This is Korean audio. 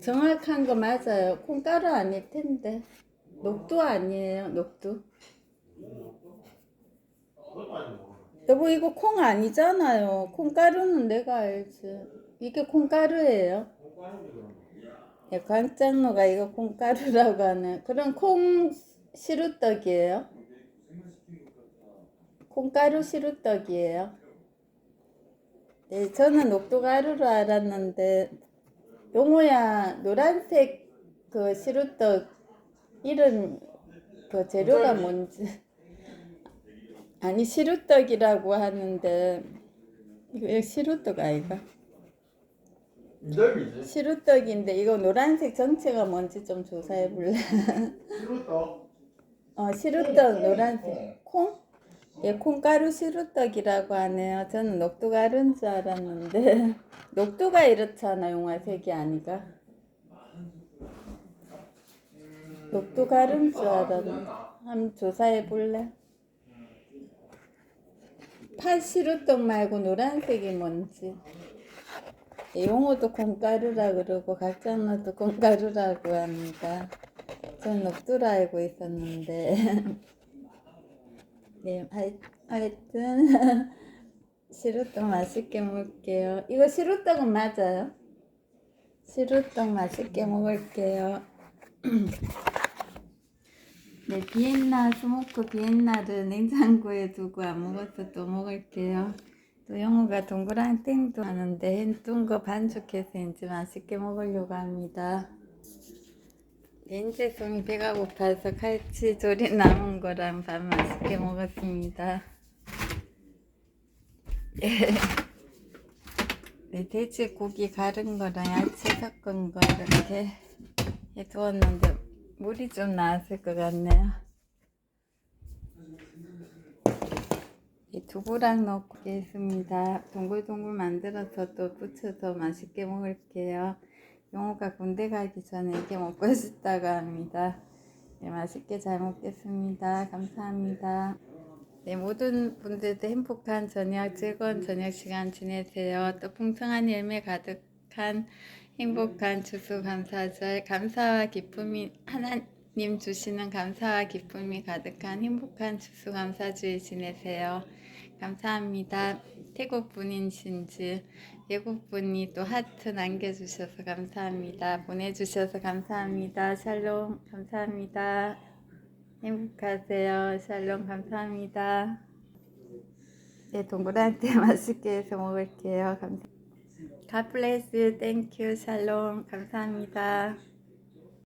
정확한 거 맞아요. 콩가루 아닐 텐데. 녹두 아니에요, 녹두. 여보, 이거 콩 아니잖아요. 콩가루는 내가 알지. 이게 콩가루예요. 예, 광장로가 이거 콩가루라고 하네. 그럼 콩 시루떡이에요. 콩가루 시루떡이에요. 네, 저는 녹두가루로 알았는데 용호야 노란색 그 시루떡 이름 그 재료가 뭔지 아니 시루떡이라고 하는데 이거 시루떡 아이가? 시루떡인데 이거 노란색 전체가 뭔지 좀 조사해 볼래? 시루떡 어 시루떡 노란색 콩? 예 콩가루 시루떡이라고 하네요. 저는 녹두가루인 줄 알았는데 녹두가 이렇잖아 용화 색이 아니가. 녹두가루인 줄 알았는데 한번 조사해 볼래? 팥 시루떡 말고 노란색이 뭔지. 예, 용어도 콩가루라 그러고 각자마다 콩가루라고 합니다. 전 녹두라 알고 있었는데. 네, 하- 하여튼 시루떡 맛있게 먹을게요. 이거 시루떡은 맞아요? 시루떡 맛있게 먹을게요. 네, 비엔나 스모크 비엔나를 냉장고에 두고 안 먹어서 또 먹을게요. 또 영우가 동그란 땡도 하는데 햇둔 거 반죽해서 이제 맛있게 먹으려고 합니다. 손이 배가 고파서 칼치조리 남은 거랑 밥 맛있게 먹었습니다. 예. 네, 돼지 고기 가른 거랑 야채 섞은 거 이렇게 해두었는데 물이 좀 나왔을 것 같네요. 이 두부랑 넣고 있습니다. 동글동글 만들어서 또 부쳐서 맛있게 먹을게요. 영호가 군대 가기 전에 이게 먹고 싶다고 합니다. 네, 맛있게 잘 먹겠습니다. 감사합니다. 네, 모든 분들도 행복한 저녁, 즐거운 저녁 시간 지내세요. 또 풍성한 열매 가득한 행복한 주수 감사절, 감사와 기쁨이 하나님 주시는 감사와 기쁨이 가득한 행복한 주수 감사주일 지내세요. 감사합니다. 태국 분이신지 외국 분이 또 하트 남겨주셔서 감사합니다. 보내주셔서 감사합니다. 샬롬 감사합니다. 행복하세요. 샬롬 감사합니다. 네, 동그란데 맛있게 해서 먹을게요. 감사. God bless you. Thank you. 샬롬 감사합니다.